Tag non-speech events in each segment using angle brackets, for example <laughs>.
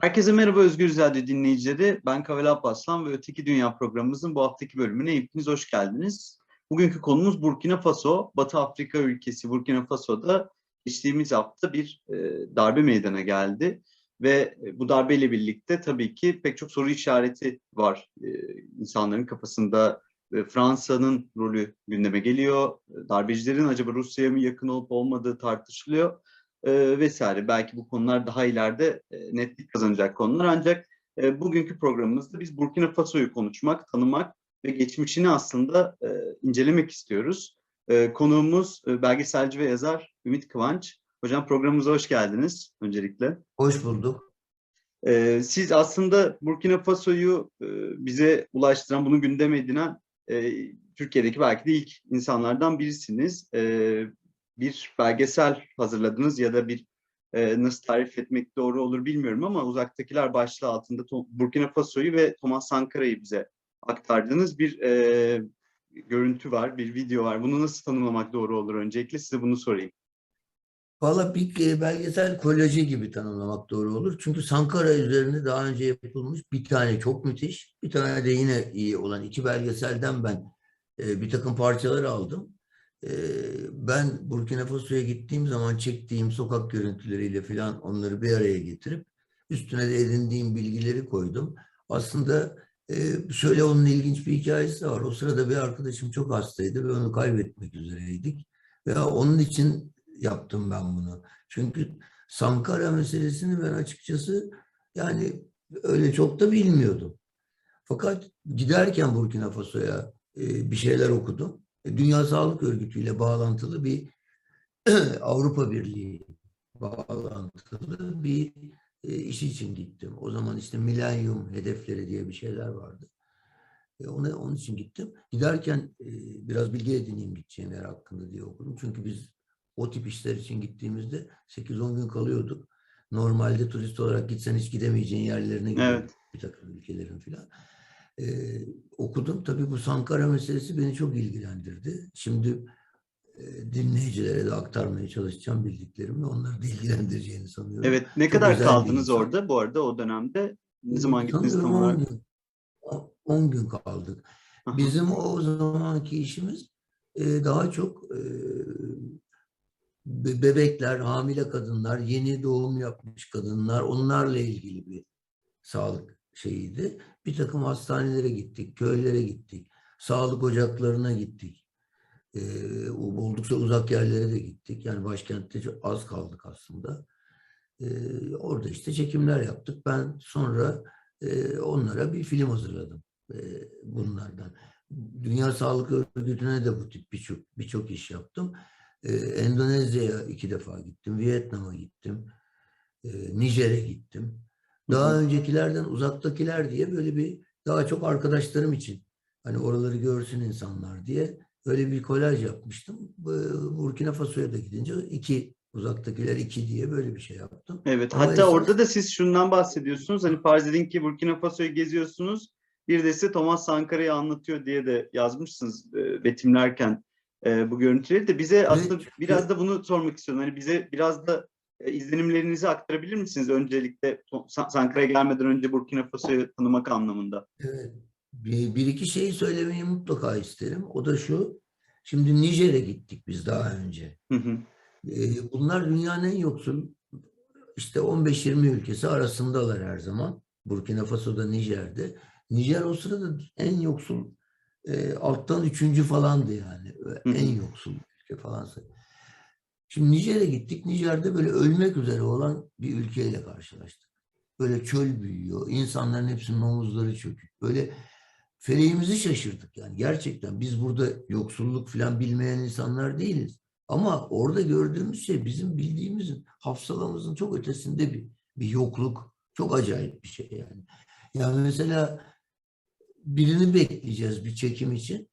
Herkese merhaba Özgür Radyo dinleyicileri. Ben Kavel Alparslan ve Öteki Dünya programımızın bu haftaki bölümüne hepiniz hoş geldiniz. Bugünkü konumuz Burkina Faso. Batı Afrika ülkesi Burkina Faso'da geçtiğimiz hafta bir e, darbe meydana geldi. Ve e, bu darbeyle birlikte tabii ki pek çok soru işareti var e, insanların kafasında. E, Fransa'nın rolü gündeme geliyor. Darbecilerin acaba Rusya'ya mı yakın olup olmadığı tartışılıyor e, vesaire. Belki bu konular daha ileride e, netlik kazanacak konular. Ancak e, bugünkü programımızda biz Burkina Faso'yu konuşmak, tanımak ve geçmişini aslında e, incelemek istiyoruz. E, konuğumuz e, belgeselci ve yazar Ümit Kıvanç. Hocam programımıza hoş geldiniz öncelikle. Hoş bulduk. E, siz aslında Burkina Faso'yu e, bize ulaştıran, bunu gündeme edinen e, Türkiye'deki belki de ilk insanlardan birisiniz. E, bir belgesel hazırladınız ya da bir e, nasıl tarif etmek doğru olur bilmiyorum ama uzaktakiler başlığı altında To- Burkina Faso'yu ve Thomas Sankara'yı bize aktardığınız bir e, görüntü var, bir video var. Bunu nasıl tanımlamak doğru olur öncelikle size bunu sorayım. Valla bir e, belgesel kolajı gibi tanımlamak doğru olur. Çünkü Sankara üzerine daha önce yapılmış bir tane çok müthiş, bir tane de yine iyi olan iki belgeselden ben e, bir takım parçalar aldım. E, ben Burkina Faso'ya gittiğim zaman çektiğim sokak görüntüleriyle falan onları bir araya getirip üstüne de edindiğim bilgileri koydum. Aslında e, şöyle onun ilginç bir hikayesi var. O sırada bir arkadaşım çok hastaydı ve onu kaybetmek üzereydik. Ve onun için yaptım ben bunu. Çünkü Sankara meselesini ben açıkçası yani öyle çok da bilmiyordum. Fakat giderken Burkina Faso'ya e, bir şeyler okudum. E, Dünya Sağlık Örgütü ile bağlantılı bir <clears throat> Avrupa Birliği bağlantılı bir e, iş için gittim. O zaman işte milenyum hedefleri diye bir şeyler vardı. E, ona, onun için gittim. Giderken e, biraz bilgi edineyim gideceğim yer hakkında diye okudum. Çünkü biz o tip işler için gittiğimizde 8-10 gün kalıyorduk. Normalde turist olarak gitsen hiç gidemeyeceğin yerlerine. Evet. Bir takım ülkelerin filan. Ee, okudum. Tabii bu Sankara meselesi beni çok ilgilendirdi. Şimdi e, dinleyicilere de aktarmaya çalışacağım bildiklerimi. Onları da ilgilendireceğini sanıyorum. Evet, ne Çok kadar kaldınız orada bu arada o dönemde? Ne zaman gittiniz tam olarak? 10 gün, 10 gün kaldık. Aha. Bizim o zamanki işimiz e, daha çok e, be- bebekler, hamile kadınlar, yeni doğum yapmış kadınlar, onlarla ilgili bir sağlık şeyiydi. Bir takım hastanelere gittik, köylere gittik, sağlık ocaklarına gittik. E, oldukça uzak yerlere de gittik. Yani başkentte az kaldık aslında. E, orada işte çekimler yaptık. Ben sonra e, onlara bir film hazırladım e, bunlardan. Dünya Sağlık Örgütü'ne de bu tip birçok birçok iş yaptım. E, Endonezya'ya iki defa gittim, Vietnam'a gittim, e, Nijer'e gittim. Daha öncekilerden uzaktakiler diye böyle bir daha çok arkadaşlarım için hani oraları görsün insanlar diye öyle bir kolaj yapmıştım. Bu- Burkina Faso'ya da gidince iki uzaktakiler iki diye böyle bir şey yaptım. Evet, Ama hatta esas- orada da siz şundan bahsediyorsunuz. Hani farz edin ki Burkina Faso'yu geziyorsunuz. Bir de size Thomas Sankara'yı anlatıyor diye de yazmışsınız e, betimlerken e, bu görüntüleri de. Bize aslında biraz da bunu sormak istiyorum. Hani bize biraz da izlenimlerinizi aktarabilir misiniz öncelikle Sankara'ya gelmeden önce Burkina Faso'yu tanımak anlamında? Evet. Bir, bir iki şeyi söylemeyi mutlaka isterim. O da şu. Şimdi Nijer'e gittik biz daha önce. Hı hı. Ee, Bunlar dünyanın en yoksul işte 15-20 ülkesi arasındalar her zaman. Burkina Faso'da, Nijer'de. Nijer o sırada en yoksul e, alttan üçüncü falandı yani. Hı hı. En yoksul ülke falan. Şimdi Nijer'e gittik. Nijer'de böyle ölmek üzere olan bir ülkeyle karşılaştık. Böyle çöl büyüyor. İnsanların hepsinin omuzları çökük. Böyle feleğimizi şaşırdık yani. Gerçekten biz burada yoksulluk falan bilmeyen insanlar değiliz. Ama orada gördüğümüz şey bizim bildiğimizin, hafsalamızın çok ötesinde bir, bir yokluk. Çok acayip bir şey yani. Yani mesela birini bekleyeceğiz bir çekim için.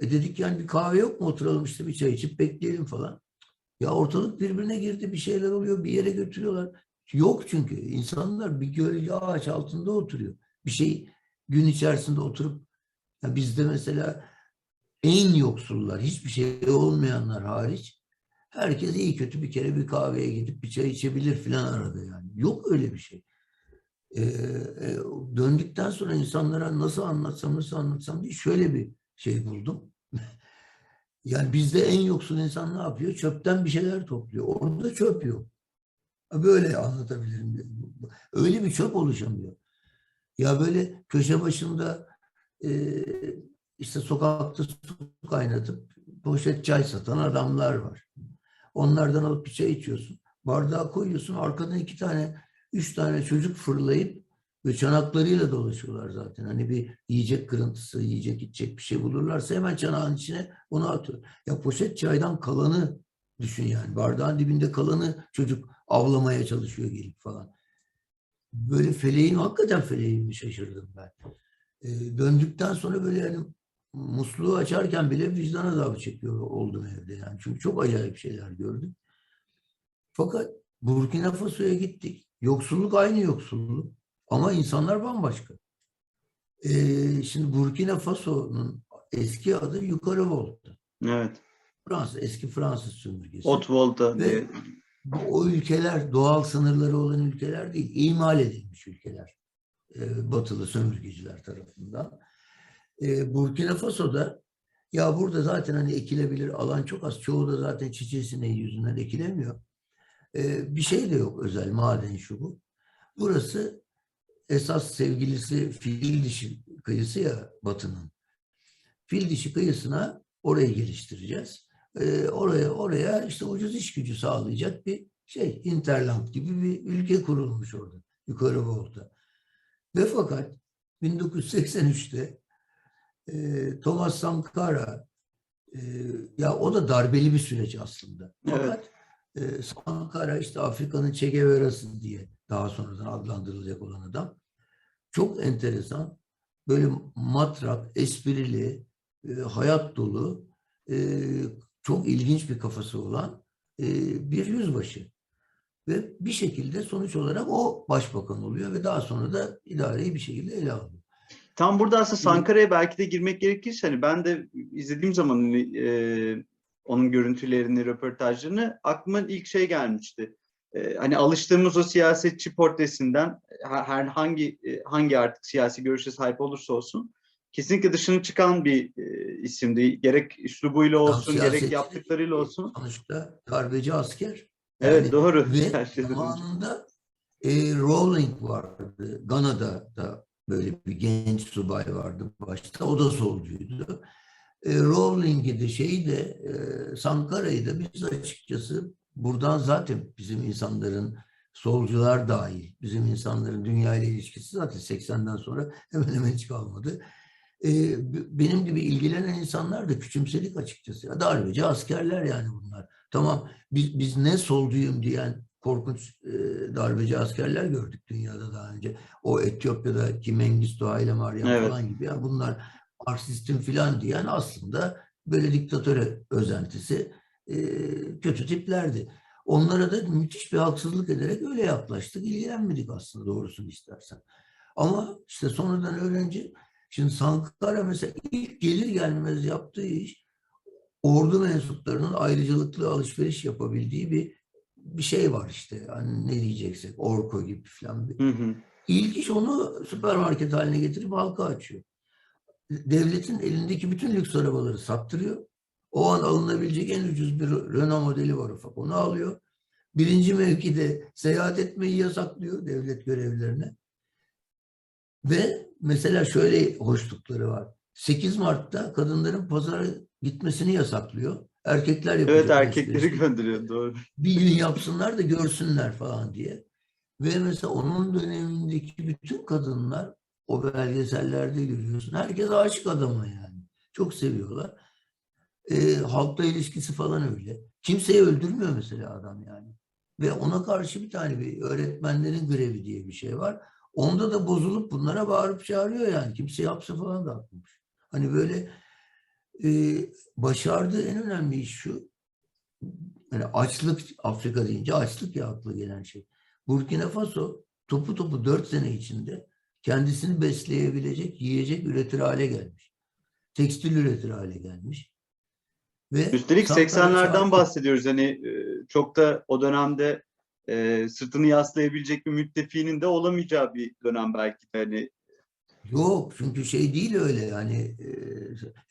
E dedik yani bir kahve yok mu oturalım işte bir çay içip bekleyelim falan. Ya ortalık birbirine girdi bir şeyler oluyor bir yere götürüyorlar. Yok çünkü insanlar bir gölge ağaç altında oturuyor. Bir şey gün içerisinde oturup ya bizde mesela en yoksullar hiçbir şey olmayanlar hariç herkes iyi kötü bir kere bir kahveye gidip bir çay içebilir filan arada yani. Yok öyle bir şey. Ee, e, döndükten sonra insanlara nasıl anlatsam nasıl anlatsam diye şöyle bir şey buldum. Yani bizde en yoksul insan ne yapıyor? Çöpten bir şeyler topluyor. Orada çöp yok. Böyle anlatabilirim. Öyle bir çöp oluşamıyor. Ya böyle köşe başında e, işte sokakta su kaynatıp poşet çay satan adamlar var. Onlardan alıp bir çay içiyorsun. Bardağa koyuyorsun. Arkadan iki tane, üç tane çocuk fırlayıp ve çanaklarıyla dolaşıyorlar zaten. Hani bir yiyecek kırıntısı, yiyecek içecek bir şey bulurlarsa hemen çanağın içine onu atıyor. Ya poşet çaydan kalanı düşün yani. Bardağın dibinde kalanı çocuk avlamaya çalışıyor gelip falan. Böyle feleğin, hakikaten feleğin şaşırdım ben. Ee, döndükten sonra böyle yani musluğu açarken bile vicdan azabı çekiyor oldum evde yani. Çünkü çok acayip şeyler gördüm. Fakat Burkina Faso'ya gittik. Yoksulluk aynı yoksulluk. Ama insanlar bambaşka. Ee, şimdi Burkina Faso'nun eski adı Yukarı Volta. Evet. Fransız, eski Fransız sömürgesi. Otvolta Ve diye. bu, o ülkeler doğal sınırları olan ülkeler değil, imal edilmiş ülkeler. e, batılı sömürgeciler tarafından. E, Burkina Faso'da ya burada zaten hani ekilebilir alan çok az. Çoğu da zaten çiçeği yüzünden ekilemiyor. E, bir şey de yok özel maden şu bu. Burası esas sevgilisi fil dişi kıyısı ya batının. Fil dişi kıyısına orayı geliştireceğiz. Ee, oraya oraya işte ucuz iş gücü sağlayacak bir şey Interland gibi bir ülke kurulmuş orada yukarı Volta. Ve fakat 1983'te e, Thomas Sankara e, ya o da darbeli bir süreç aslında. Fakat e, Sankara işte Afrika'nın Che Guevara'sı diye daha sonradan adlandırılacak olan adam. Çok enteresan, böyle matrak, esprili, e, hayat dolu, e, çok ilginç bir kafası olan e, bir yüzbaşı. Ve bir şekilde sonuç olarak o başbakan oluyor ve daha sonra da idareyi bir şekilde ele alıyor. Tam burada aslında Sankara'ya belki de girmek gerekirse hani ben de izlediğim zaman hani, e, onun görüntülerini, röportajlarını aklıma ilk şey gelmişti. E, hani alıştığımız o siyasetçi portresinden her, her hangi e, hangi artık siyasi görüşe sahip olursa olsun kesinlikle dışına çıkan bir e, isimdi. Gerek üslubuyla olsun, gerek siyasetçi- yaptıklarıyla olsun. Sonuçta darbeci asker. Evet Yani doğru. Ve <laughs> önce. zamanında e, Rowling vardı. Gana'da da böyle bir genç subay vardı başta. O da solcuydu. E, Rowling'i de şeyi de e, Sankara'yı da biz açıkçası buradan zaten bizim insanların solcular dahil bizim insanların dünya ile ilişkisi zaten 80'den sonra hemen hemen hiç kalmadı. E, b- benim gibi ilgilenen insanlar da küçümsedik açıkçası. Ya, darbeci askerler yani bunlar. Tamam biz, biz ne solcuyum diyen korkunç e, darbeci askerler gördük dünyada daha önce. O Etiyopya'daki Mengistu Haile Mariam Evet. falan gibi. Yani bunlar Marksistim filan diyen aslında böyle diktatöre özentisi e, kötü tiplerdi. Onlara da müthiş bir haksızlık ederek öyle yaklaştık. İlgilenmedik aslında doğrusunu istersen. Ama işte sonradan öğrenci şimdi Sankara mesela ilk gelir gelmez yaptığı iş ordu mensuplarının ayrıcalıklı alışveriş yapabildiği bir bir şey var işte. Hani ne diyeceksek Orko gibi falan bir. Hı hı. İlk iş onu süpermarket haline getirip halka açıyor. Devletin elindeki bütün lüks arabaları sattırıyor. O an alınabilecek en ucuz bir Renault modeli var ufak. Onu alıyor. Birinci mevkide seyahat etmeyi yasaklıyor devlet görevlilerine. Ve mesela şöyle hoşlukları var. 8 Mart'ta kadınların pazara gitmesini yasaklıyor. Erkekler yapacak. Evet erkekleri alışverişi gönderiyor doğru. bir gün yapsınlar da görsünler falan diye. Ve mesela onun dönemindeki bütün kadınlar o belgesellerde görüyorsun. Herkes aşık adama yani. Çok seviyorlar. Ee, halkla ilişkisi falan öyle. Kimseyi öldürmüyor mesela adam yani. Ve ona karşı bir tane bir öğretmenlerin görevi diye bir şey var. Onda da bozulup bunlara bağırıp çağırıyor yani. Kimse yapsa falan da atmış. Hani böyle e, başardığı en önemli iş şu. Yani açlık, Afrika deyince açlık ya akla gelen şey. Burkina Faso topu topu dört sene içinde kendisini besleyebilecek, yiyecek üretir hale gelmiş. Tekstil üretir hale gelmiş. Ve Üstelik Sankara 80'lerden çağırdı. bahsediyoruz. Hani e, çok da o dönemde e, sırtını yaslayabilecek bir müttefiğinin de olamayacağı bir dönem belki de hani Yok çünkü şey değil öyle yani e,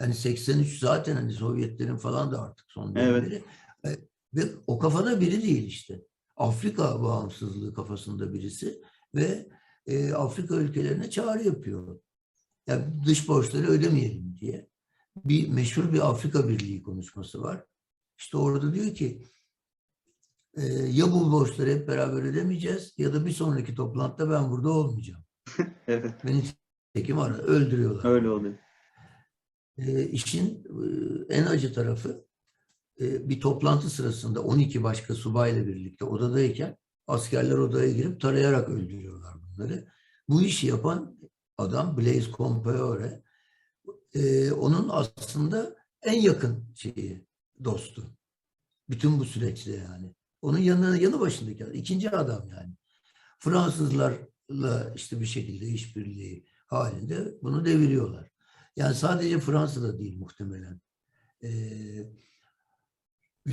yani 83 zaten hani Sovyetlerin falan da artık son Evet. dönemleri E, ve o kafada biri değil işte. Afrika bağımsızlığı kafasında birisi ve e, Afrika ülkelerine çağrı yapıyor. Yani dış borçları ödemeyelim diye. Bir meşhur bir Afrika Birliği konuşması var. İşte orada diyor ki e, ya bu borçları hep beraber ödemeyeceğiz ya da bir sonraki toplantıda ben burada olmayacağım. <laughs> evet Beni tekim ara, öldürüyorlar. öyle oluyor. E, işin e, en acı tarafı e, bir toplantı sırasında 12 başka subayla birlikte odadayken askerler odaya girip tarayarak öldürüyorlar bunları. Bu işi yapan adam Blaise Compaoré e, onun aslında en yakın şeyi, dostu. Bütün bu süreçte yani. Onun yanına yanı başındaki adam, ikinci adam yani. Fransızlarla işte bir şekilde işbirliği halinde bunu deviriyorlar. Yani sadece Fransa'da değil muhtemelen. Ee,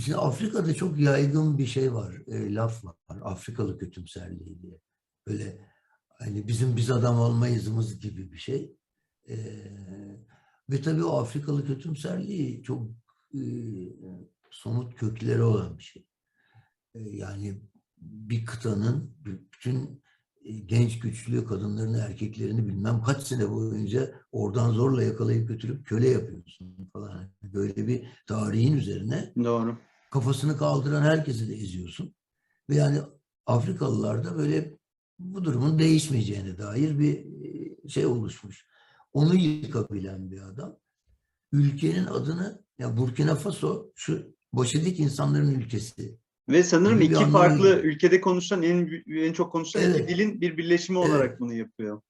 şimdi Afrika'da çok yaygın bir şey var, e, laf var. Afrikalı kötümserliği diye. Böyle hani bizim biz adam olmayızımız gibi bir şey. Ee, ve tabii o Afrikalı kötümserliği çok e, somut kökleri olan bir şey. E, yani bir kıtanın bütün e, genç güçlü kadınlarını, erkeklerini bilmem kaç sene boyunca oradan zorla yakalayıp götürüp köle yapıyorsun falan. Böyle bir tarihin üzerine Doğru. kafasını kaldıran herkesi de eziyorsun. Ve yani Afrikalılarda böyle bu durumun değişmeyeceğine dair bir e, şey oluşmuş. Onu yıkabilen bir adam. Ülkenin adını, ya Burkina Faso şu başı dik insanların ülkesi. Ve sanırım bir iki farklı geliyor. ülkede konuşulan en en çok konuşulan iki Evet. dilin bir birleşimi Evet. olarak bunu yapıyor.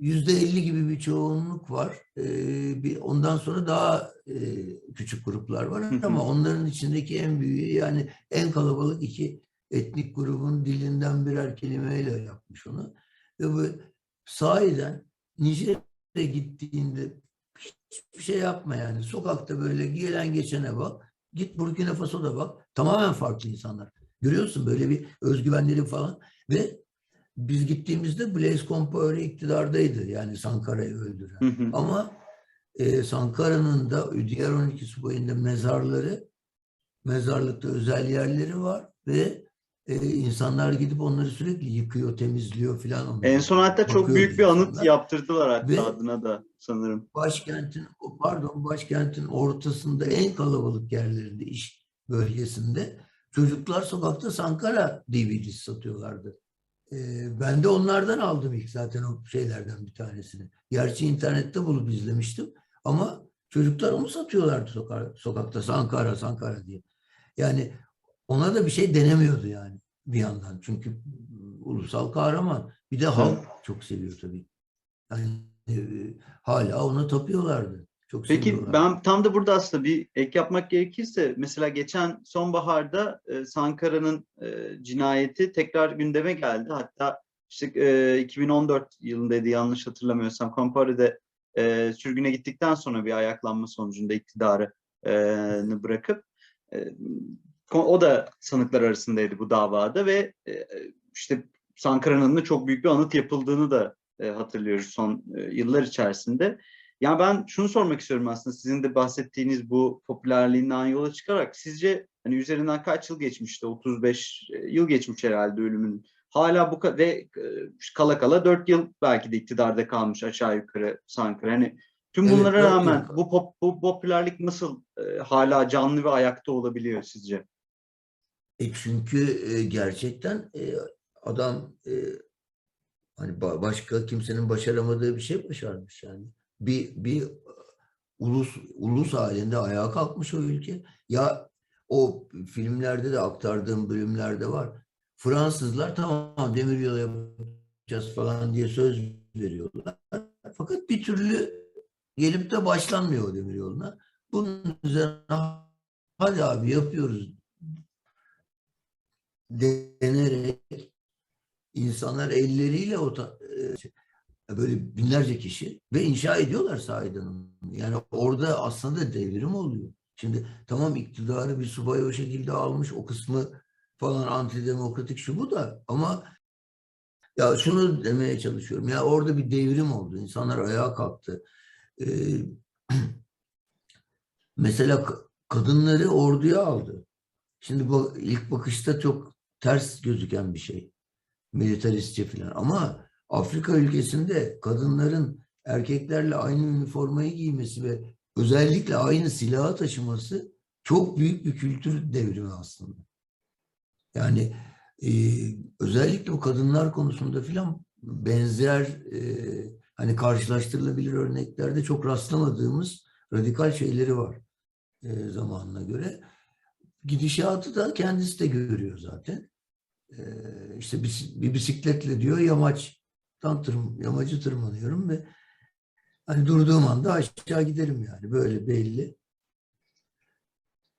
Yüzde elli gibi bir çoğunluk var. Ee, bir ondan sonra daha e, küçük gruplar var Hı hı. ama onların içindeki en büyüğü yani en kalabalık iki etnik grubun dilinden birer kelimeyle yapmış onu. Ve bu sahiden Nijer'e gittiğinde hiçbir şey yapma yani. Sokakta böyle gelen geçene bak. Git Burkina Faso'da bak. Tamamen farklı insanlar. Görüyorsun böyle bir özgüvenleri falan ve biz gittiğimizde Blaise Compaoré iktidardaydı. Yani Sankara'yı öldüren. Hı hı. Ama e, Sankara'nın da diğer 12 subayın da mezarları, mezarlıkta özel yerleri var ve e, insanlar gidip onları sürekli yıkıyor, temizliyor filan. En son hatta çok büyük bir anıt insanlar. yaptırdılar hatta Ve- adına da sanırım. başkentin pardon başkentin ortasında en kalabalık yerlerinde iş bölgesinde çocuklar sokakta Sankara DVD'si satıyorlardı. Ee, ben de onlardan aldım ilk zaten o şeylerden bir tanesini. Gerçi internette bulup izlemiştim ama çocuklar onu satıyorlardı soka- sokakta Sankara Sankara diye. Yani ona da bir şey denemiyordu yani bir yandan. Çünkü ulusal kahraman. Bir de halk çok seviyor tabii. Yani e, hala ona tapıyorlardı. Çok Peki seviyorlardı. ben tam da burada aslında bir ek yapmak gerekirse mesela geçen sonbaharda e, Sankara'nın e, cinayeti tekrar gündeme geldi. Hatta işte e, 2014 yılındaydı yanlış hatırlamıyorsam Compaoré'de e, sürgüne gittikten sonra bir ayaklanma sonucunda iktidarı e, nı bırakıp e, o da sanıklar arasındaydı bu davada ve e, işte Sankara'nın da çok büyük bir anıt yapıldığını da e, hatırlıyoruz son e, yıllar içerisinde. Ya ben şunu sormak istiyorum aslında sizin de bahsettiğiniz bu popülerliğinden yola çıkarak sizce hani üzerinden kaç yıl geçmişti? 35 yıl geçmiş herhalde ölümünün. Hala bu ve e, kala kala 4 yıl belki de iktidarda kalmış aşağı yukarı Sankara. Hani tüm Evet, bunlara yıl rağmen bu, pop, bu popülerlik nasıl e, hala canlı ve ayakta olabiliyor sizce? E çünkü e, gerçekten e, adam e, hani ba- başka kimsenin başaramadığı bir şey başarmış yani. Bir bir ulus ulus halinde ayağa kalkmış o ülke. Ya o filmlerde de aktardığım bölümlerde var. Fransızlar tamam demiryolu yapacağız falan diye söz veriyorlar. Fakat bir türlü gelip de başlanmıyor o demiryoluna. Bunun üzerine hadi abi yapıyoruz denerek insanlar elleriyle o e, böyle binlerce kişi ve inşa ediyorlar sahiden. Yani orada aslında devrim oluyor. Şimdi tamam iktidarı bir subay o şekilde almış o kısmı falan antidemokratik şu bu da ama ya şunu demeye çalışıyorum. Ya orada bir devrim oldu. İnsanlar ayağa kalktı. Ee, <clears throat> mesela ka- kadınları orduya aldı. Şimdi bu ilk bakışta çok ters gözüken bir şey. Militaristçe falan. Ama Afrika ülkesinde kadınların erkeklerle aynı üniformayı giymesi ve özellikle aynı silahı taşıması çok büyük bir kültür devrimi aslında. Yani e, özellikle bu kadınlar konusunda filan benzer e, hani karşılaştırılabilir örneklerde çok rastlamadığımız radikal şeyleri var e, zamanına göre. Gidişatı da kendisi de görüyor zaten. E, işte bir bisikletle diyor yamaçtan tırm yamacı tırmanıyorum ve hani durduğum anda aşağı giderim yani böyle belli.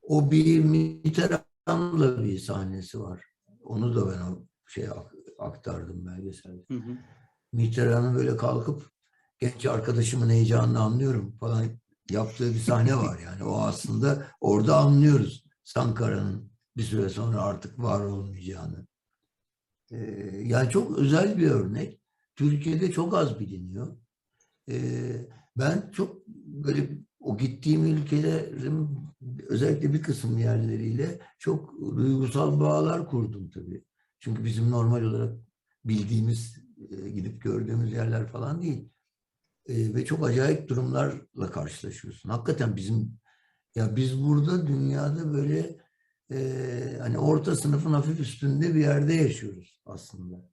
O bir Mitterrand'la bir sahnesi var. Onu da ben o şey aktardım belgeselde. Hı hı. Mitterrand'ın böyle kalkıp genç arkadaşımın heyecanını anlıyorum falan yaptığı bir sahne var yani. O aslında orada anlıyoruz Sankara'nın bir süre sonra artık var olmayacağını. Yani çok özel bir örnek. Türkiye'de çok az biliniyor. Ben çok böyle o gittiğim ülkelerin özellikle bir kısım yerleriyle çok duygusal bağlar kurdum tabii. Çünkü bizim normal olarak bildiğimiz, gidip gördüğümüz yerler falan değil. Ve çok acayip durumlarla karşılaşıyorsun. Hakikaten bizim, ya biz burada dünyada böyle e, hani orta sınıfın hafif üstünde bir yerde yaşıyoruz aslında.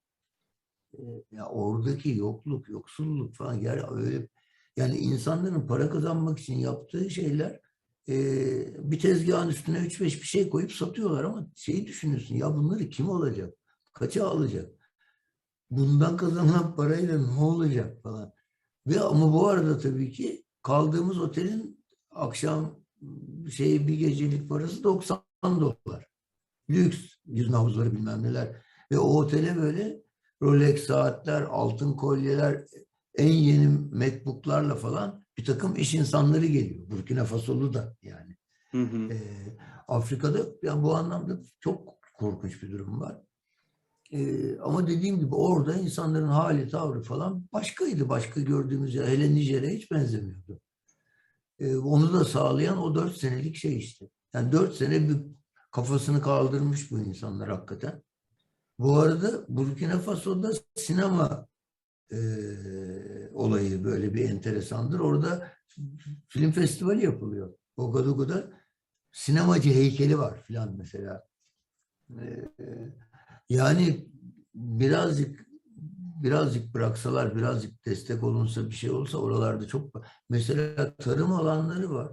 E, ya oradaki yokluk, yoksulluk falan yani öyle yani insanların para kazanmak için yaptığı şeyler e, bir tezgahın üstüne 3-5 bir şey koyup satıyorlar ama şeyi düşünüyorsun ya bunları kim alacak? Kaça alacak? Bundan kazanılan parayla ne olacak falan. Ve ama bu arada tabii ki kaldığımız otelin akşam şey bir gecelik parası 90 dolar. Lüks yüzme havuzları bilmem neler. Ve o otele böyle Rolex saatler, altın kolyeler, en yeni MacBook'larla falan bir takım iş insanları geliyor. Burkina Faso'lu da yani. Hı hı. Ee, Afrika'da yani bu anlamda çok korkunç bir durum var. Ee, ama dediğim gibi orada insanların hali, tavrı falan başkaydı. Başka gördüğümüz yer. Hele Nijer'e hiç benzemiyordu. Ee, onu da sağlayan o dört senelik şey işte. Yani dört sene bir kafasını kaldırmış bu insanlar hakikaten. Bu arada Burkina Faso'da sinema e, olayı böyle bir enteresandır. Orada film festivali yapılıyor. Ouagadougou'da sinemacı heykeli var filan mesela. E, yani birazcık birazcık bıraksalar, birazcık destek olunsa bir şey olsa oralarda çok mesela tarım alanları var.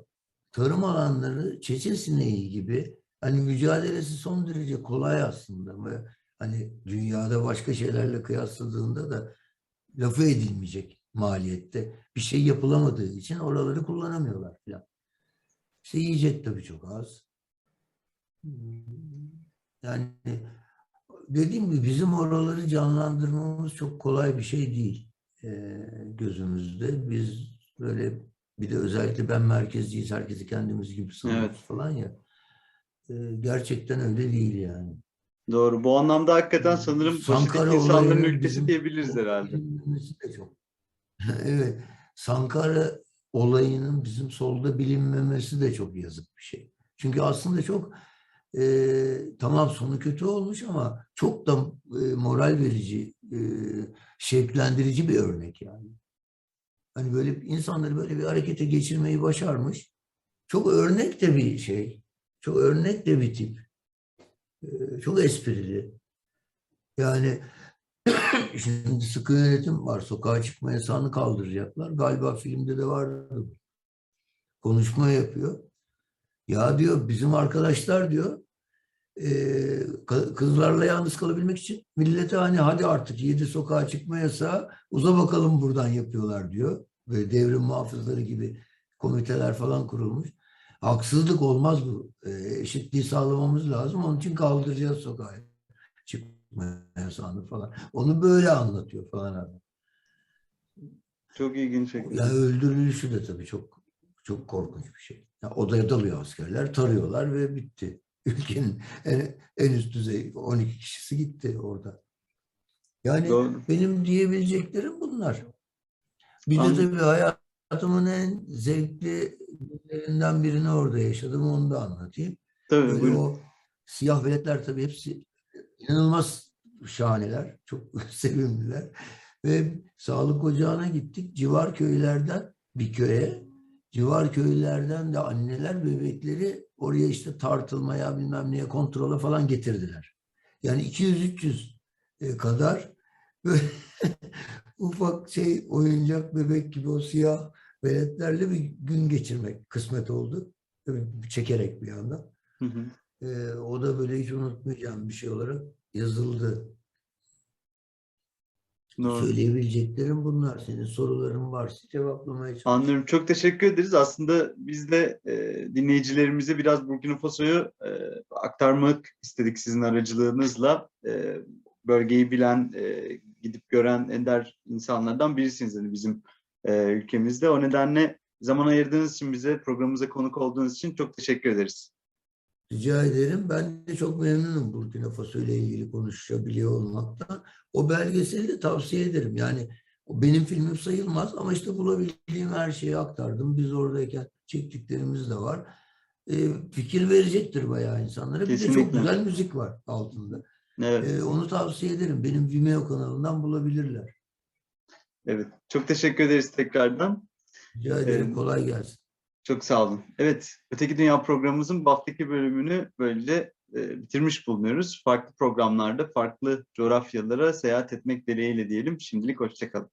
Tarım alanları çeçil sineği gibi hani mücadelesi son derece kolay aslında ve hani dünyada başka şeylerle kıyasladığında da lafı edilmeyecek maliyette bir şey yapılamadığı için oraları kullanamıyorlar falan. İşte yiyecek tabii çok az. Yani dediğim gibi bizim oraları canlandırmamız çok kolay bir şey değil gözümüzde. Biz böyle bir de özellikle ben merkezciyiz, herkesi kendimiz gibi sanıyoruz Evet. falan ya. E, gerçekten öyle değil yani. Doğru. Bu anlamda hakikaten sanırım Sankara Pasifik insanların ülkesi diyebiliriz herhalde. De çok. <laughs> evet. Sankara olayının bizim solda bilinmemesi de çok yazık bir şey. Çünkü aslında çok e, tamam sonu kötü olmuş ama çok da e, moral verici, e, şevklendirici bir örnek yani. Hani böyle insanları böyle bir harekete geçirmeyi başarmış. Çok örnek de bir şey. Çok örnek de bir tip. E, çok esprili. Yani <clears throat> şimdi sıkı yönetim var. Sokağa çıkma yasağını kaldıracaklar. Galiba filmde de vardı. Konuşma yapıyor. Ya diyor bizim arkadaşlar diyor e, kızlarla yalnız kalabilmek için millete hani hadi artık yedi sokağa çıkma yasağı uza bakalım buradan yapıyorlar diyor. Böyle devrim muhafızları gibi komiteler falan kurulmuş. Haksızlık olmaz bu. E, eşitliği sağlamamız lazım. Onun için kaldıracağız sokağa çıkma yasağını falan. Onu böyle anlatıyor falan adam. Çok ilginç. Ya öldürülüşü de tabii çok çok korkunç bir şey. Ya odaya dalıyor askerler, tarıyorlar ve bitti. ülkenin en, en üst düzey 12 kişisi gitti orada. Yani Doğru. benim diyebileceklerim bunlar. Bir de tabii hayatımın en zevkli günlerinden birini orada yaşadım. Onu da anlatayım. Tabii Böyle buyurun. o siyah veletler tabii hepsi inanılmaz şahaneler. Çok <laughs> sevimliler. Ve sağlık ocağına gittik. Civar köylerden bir köye. Civar köylerden de anneler bebekleri oraya işte tartılmaya bilmem neye kontrola falan getirdiler. Yani 200-300 e, kadar böyle ufak şey oyuncak bebek gibi o siyah veletlerle bir gün geçirmek kısmet oldu. Tabii çekerek bir yandan. Hı hı. Ee, o da böyle hiç unutmayacağım bir şey olarak yazıldı. Doğru. Söyleyebileceklerim bunlar. Senin soruların varsa cevaplamaya çalışıyorum. Anlıyorum. Çok teşekkür ederiz. Aslında biz de e, dinleyicilerimize biraz Burkina Faso'yu e, aktarmak istedik sizin aracılığınızla. E, bölgeyi bilen, e, gidip gören ender insanlardan birisiniz hani bizim e, ülkemizde. O nedenle zaman ayırdığınız için bize, programımıza konuk olduğunuz için çok teşekkür ederiz. Rica ederim. Ben de çok memnunum Burkina Faso ile ilgili konuşabiliyor olmaktan. O belgeseli de tavsiye ederim. Yani o benim filmim sayılmaz ama işte bulabildiğim her şeyi aktardım. Biz oradayken çektiklerimiz de var. Ee, fikir verecektir bayağı insanlara. Bir de Kesinlikle. çok güzel müzik var altında. Evet, Ee, onu tavsiye ederim. Benim Vimeo kanalından bulabilirler. evet. Çok teşekkür ederiz tekrardan. Rica ederim. Evet. Kolay gelsin. Çok sağ olun. Evet, Öteki Dünya programımızın bu haftaki bölümünü böylece e, bitirmiş bulunuyoruz. Farklı programlarda, farklı coğrafyalara seyahat etmek dileğiyle diyelim. Şimdilik hoşçakalın.